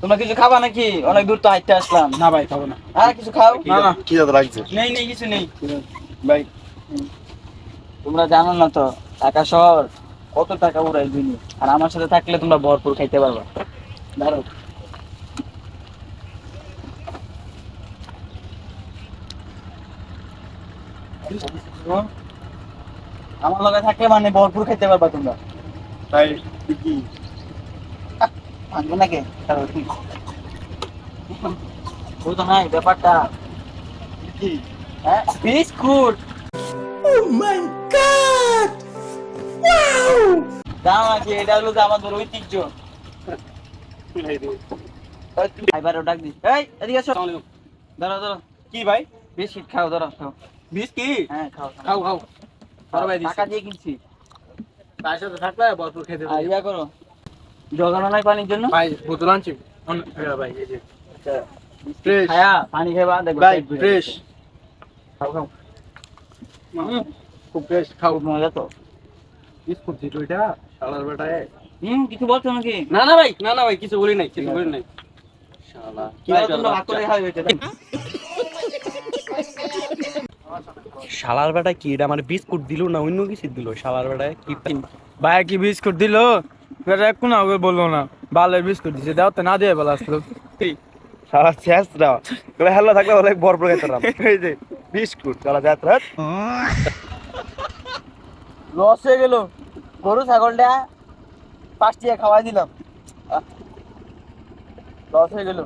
তোমরা কিছু খাবা নাকি? অনেক দূর তো হাইটে আসলাম। না ভাই খাব না। আর কিছু খাও? না না কি যাতে লাগছে? নেই নেই কিছু নেই। ভাই তোমরা জানো না তো ঢাকা শহর কত টাকা উড়াই দিনি? আর আমার সাথে থাকলে তোমরা ভরপুর খাইতে পারবা। ধরো আমার লগে থাকলে মানে ভরপুর খাইতে পারবা তোমরা। ভাই কি? ভাঙবে নাকি? বুঝো নাই ব্যাপারটা? কি? হ্যাঁ? বিস্কুট! নাকি এটা হলো আমাদের ঐতিহ্য। এবারে ডাক দিস। এই এদিকে আসো ধরো কি ভাই? বিস্কিট খাও ধরো খাও। বিষ কি হ্যাঁ খাও খাও। খাও। টাকা দিয়ে কিনছি। তার সাথে থাকলে ভরপুর খেতে পারি। করো। জগানো নাই পানির জন্য? ভাই বোতল আনছি। হ্যাঁ ভাই এই যে। আচ্ছা, ফ্রেশ খায়া পানি খাবা দেখো ভাই ফ্রেশ খাও খাও। খুব ফ্রেশ খাও। মজা তো। বিস্কুট দিল এটা শালার বেটায়। হুম কিছু বলছো নাকি? না না ভাই না না ভাই কিছু বলি নাই কিছু বলি নাই। শালা কি তোমরা ভাগ করে খাবে এটা। শালার বেটা কি এটা আমার বিস্কুট দিল না অন্য কিছু দিল? শালার বেটায় কি ভাই কি বিস্কুট দিল? কোন আগে বলল না বালের বিস্কুট দিছে দাও তো না দিয়ে বলা আসলো সারা শেষ হেলো থাকলে অনেক বড় বড় খেতে এই যে বিস্কুট সারা যাত্রা লস হয়ে গেল। গরু ছাগলটা পাঁচ খাওয়াই দিলাম। লস হয়ে গেল।